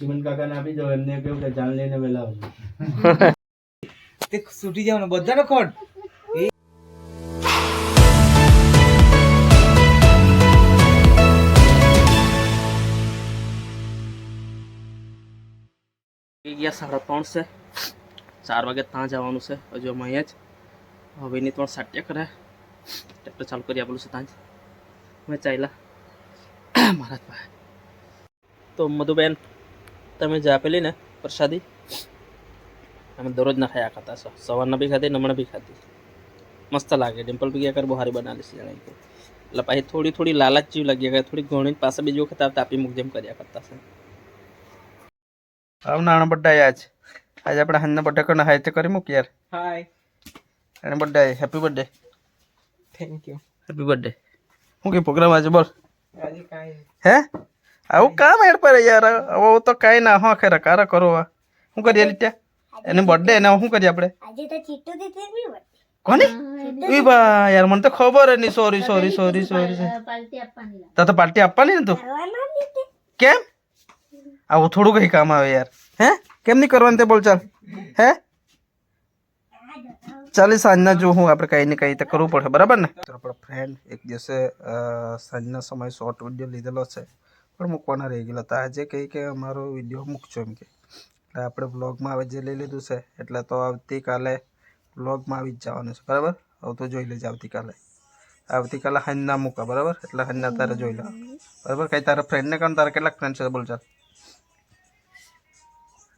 ચિમન કાકાને આપી દો એમને કેવું કે જાન લઈને વેલા તે છૂટી જાવ બધાનો ખોટ. ગયા સાડા ત્રણ છે. ચાર વાગે ત્યાં જવાનું છે. હજુ અમે અહીંયા જ. હવેની ત્રણ સાટ્યા કરે. ટ્રેક્ટર ચાલુ કરી આપેલું છે ત્યાં જ. અમે ચાલ્યા. મહારાજ ભાઈ તો મધુબેન તમે જે આપેલી ને પ્રસાદી. અમે દરરોજ ના ખાયા ખાતા છો. સવારના બી ખાધી નમણા બી ખાધી. મસ્ત લાગે. ડિમ્પલ બી ગયા કરે બહુ સારી બનાવી છે જાણે કે એટલે પછી થોડી થોડી લાલચ જેવી લાગી. કરે થોડી ઘણી પાસે બીજી વખત આવતા આપી મૂક જેમ કર્યા કરતા છે. આવ નાનો બર્થડે આજ આજે આપણે હન્ના બર્થડે કરને હાઈ તે કરી મૂક યાર. હાય એને birthday happy birthday thank you happy birthday શું કે પ્રોગ્રામ આજે બોલ. આજે કાંઈ હે? આવું કામ એડ પર યાર. આવું તો કાંઈ ના હા ખેરા કારા કરો આ શું કરીએ લીટ્યા? એને બર્થડે એને શું કરીએ આપણે? કોને? ઉઈ બા યાર મને તો ખબર જ નહીં. સોરી સોરી સોરી સોરી તા તો પાર્ટી આપવાની ને તું. કેમ? આવું થોડું કઈ કામ આવે યાર. હે? કેમ નહીં કરવાનું તે બોલ ચાલ? હે? ચાલે સાંજના જો હું આપણે કંઈ ને કંઈ તો કરવું પડે બરાબર ને? તો આપણો ફ્રેન્ડ એક દિવસે સાંજના સમય શોર્ટ વીડિયો લીધેલો છે. પણ મૂકવાના રહી ગયેલો. તો આજે કહી કે અમારો વીડિયો મૂકજો એમ કે. એટલે આપણે વ્લોગમાં હવે જે લઈ લીધું છે એટલે તો આવતીકાલે વ્લોગમાં આવી જ જવાનું છે. બરાબર? હવે તો જોઈ લેજે આવતીકાલે. આવતીકાલે હાંજના મૂકા બરાબર? એટલે હાંજના તારે જોઈ લે. બરાબર? કઈ તારા ફ્રેન્ડને ને તારા કેટલાક ફ્રેન્ડ છે? બોલ ચાલ.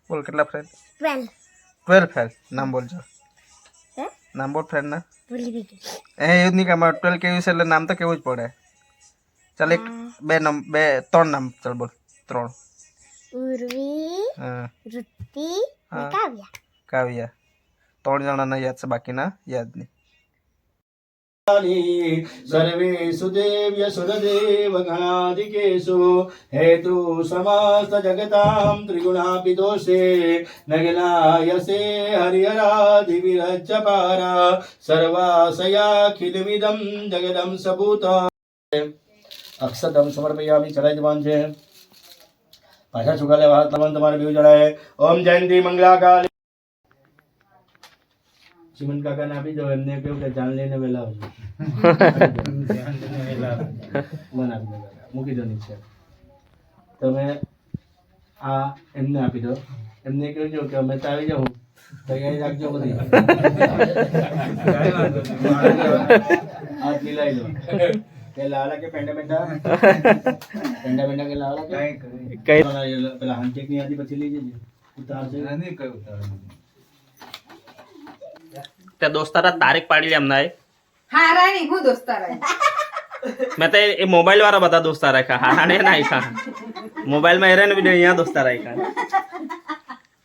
બોલ કેટલા ફ્રેન્ડ Twelve. ટ્વેલ્વ ફ્રેન્ડ નામ બોલ ચાલ. નામ બોલ ફ્રેન્ડના એ એવું જ નહીં કે અમારે ટ્વેલ્વ કેવું છે એટલે નામ તો કેવું જ પડે. ચાલ એક બે નમ બે ત્રણ નામ ચાલ બોલ ત્રણ. ઉર્વી હા. કાવ્યા. કાવ્યા. ત્રણ જણાના યાદ છે બાકીના યાદ નહીં. સર્વેષુ દેવ્ય સુરદેવ ગણાધિકેશુ હેતુ સમસ્ત જગતામ ત્રિગુણાપી દોષે નગનાયસે હરિહરાદિ વિરજ્યપારા સર્વાસયાખિલમિદમ જગદમ સભૂત અક્ષતમ સમર્પયામિ ચડાઈ જવાન છે. પાછા ચુકાલે વાત તમારે બેઉ જણાય ઓમ જયંતિ મંગલાકાલી. ચિમન કાકાને આપી દો એમને કેવું કે જાન લઈને વહેલા મને આપી દો. મૂકી દો નીચે. તમે આ એમને આપી દો. એમને કહેજો કે અમે તો આવી જાઉં. તૈયારી રાખજો બધી. હાથ મિલાઈ લો. કે લાલા કે પેંડા પેંડા પેંડા પેંડા કે લાલા કે કઈ પેલા હાંચેકની યાદી પછી લઈ જજો ઉતારશે તે દોસ્તારા તારીખ પાડી લે એમના એ હારાની હું દોસ્તારા મેં તો એ મોબાઈલ વાળા બધા દોસ્તાર રાખ્યા હારાને ના રાખ્યા મોબાઈલમાં હેરાન વીડિયો અહીંયા દોસ્તાર રાખ્યા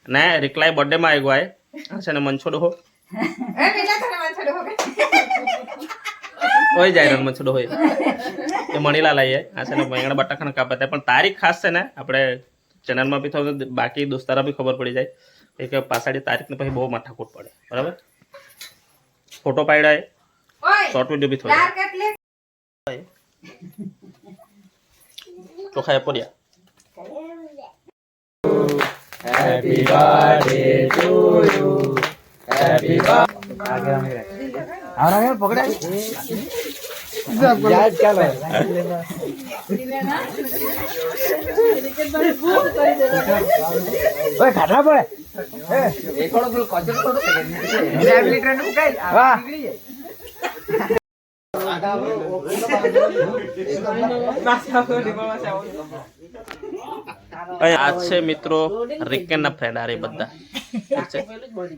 ને રિક્લાય બર્થડે માં આવ્યો આય છે ને મનછોડો હો એ પેલા તને વાંચડો હવે હોય જાય રન છોડો હોય. એ મણીલાલ આવીએ આ છે ને વેંગણા બટાકાના કાપા થાય. પણ તારીખ ખાસ છે ને આપણે ચેનલમાં બી થયું બાકી દોસ્તારા બી ખબર પડી જાય. કે કે પાછાડી તારીખને પછી બહુ માથાકૂટ પડે. બરાબર? ફોટો પાડ્યા શોર્ટ વીડિયો બી થોડા. ચાર કેટલે ચોખા એ પડ્યા આવરા કેમ પકડાય યાદ ચાલો ઓય ખાટલા પડે? કચરો નું કઈ આ છે મિત્રો રિકેનના ફ્રેન્ડ આ રે બધા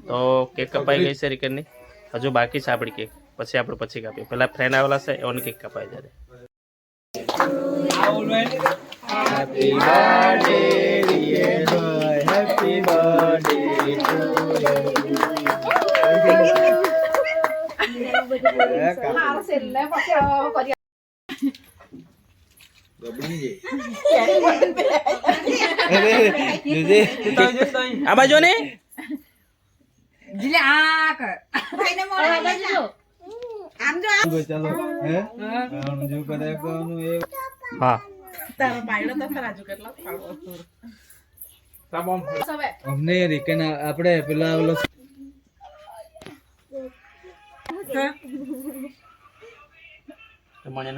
તો કેક કપાઈ ગઈ છે રિકેનની હજુ બાકી છે આપણી કેક. પછી આપણે પછી કાપીએ. પેલા ફ્રેન્ડ આવેલા છે એઓની કેક કપાઈ જાય આ બાજુ ને જીલે આ કર ભાઈને મોડા આમ જો. ચાલો હે આમ જો કરે કોનું એ હા. તારો પાયડો તો ખરા જો કેટલો અમને રીકેન આપણે પેલા ઓલો મને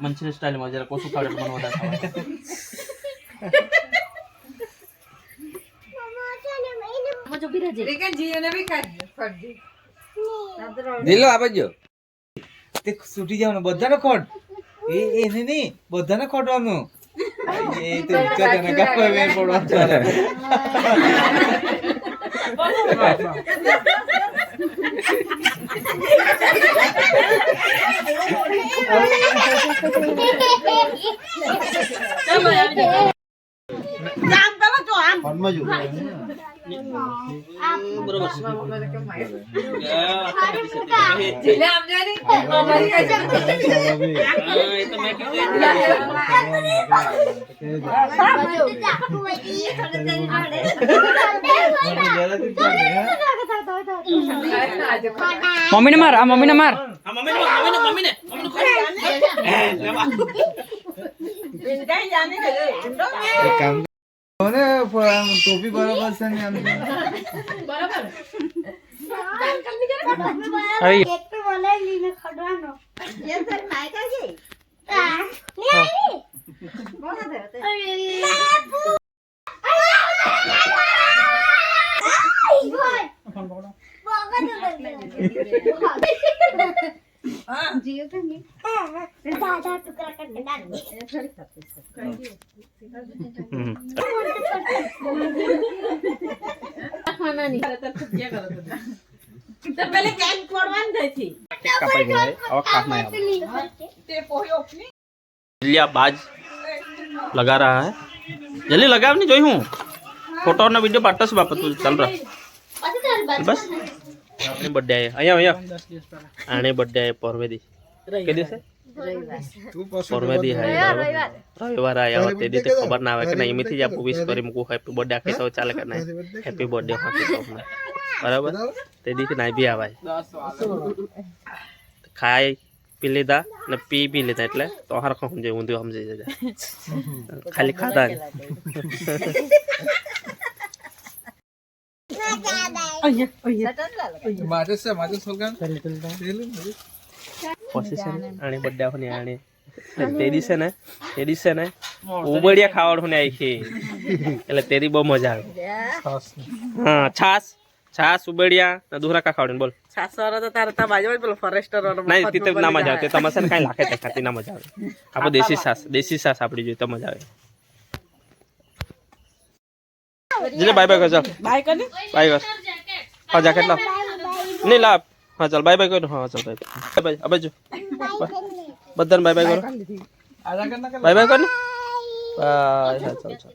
મંચુરિયન સ્ટાઇલમાં જરા કોસું ખાવડે મને વધારે ખાવા દિલો આ બાજુ તે છૂટી જવાનું બધાને ખોટ. એ એને નહીં બધાને ખોટવાનું. એ તો ઊંચા તને કાપવા મેં પડવાનું ચાલે. મમ્મીને માર આ મમ્મીને માર હા મમ્મીને માર મમ્મીને મમ્મીને એક કામ કરો ને પણ આમ ટોપી બરાબર છે ને આમ. આવી જીઓ તો નહીં દાદા ટુકડા કરીને નાખ. બાજ લગા રહા હે. જલ્દી લગાવ ને જોઈ હું. ફોટો નો વીડિયો પાટસ બાપત ચાલ રહા બસ. બર્થડે અહીંયા અહીંયા. આને બર્થડે પરવેદી. કે દિવસે? આયા બરાબર રવિવાર આવ્યા હોત તે દિવસે ખબર ના આવે કે નહીં એમથી જ આપું વિશ કરી મૂકું હેપી બર્થડે આખી તો ચાલે કે નહીં હેપી બર્થડે આખી તો બરાબર તે દિવસે ના બી આવાય ખાઈ પી લીધા ને પી પી લીધા એટલે તો હરખો સમજે ઊંધું સમજી જાય ખાલી ખાધા જ. મારે છે મારે સોલગાન પછી છે ને? આની બર્થડે આવવાની આની તે ને તેરી છે ને ઉબડિયા ખાવાનું ને આખી એટલે તેરી બહુ મજા આવે. હા છાસ છાસ ઉબડિયા ને દુહરા કા ખાવાનું બોલ. નહીં તે તો ના મજા આવે. તે તમારે છે ને કાંઈ લાખે તે ખાતી ના મજા આવે. આપણે દેશી છાસ દેશી છાસ આપડી જોઈએ તો મજા આવે. જીલે બાય બાય કર બાય કર બાય કર. હા જેકેટ લાવ. નહીં લાવ. હા ચાલ બાય બાય કરો. હા ચાલ બાય બાય બાય આ બાજુ. બધાને બાય બાય કરો. બાય બાય કરો ને? બાય હા ચાલ ચાલ.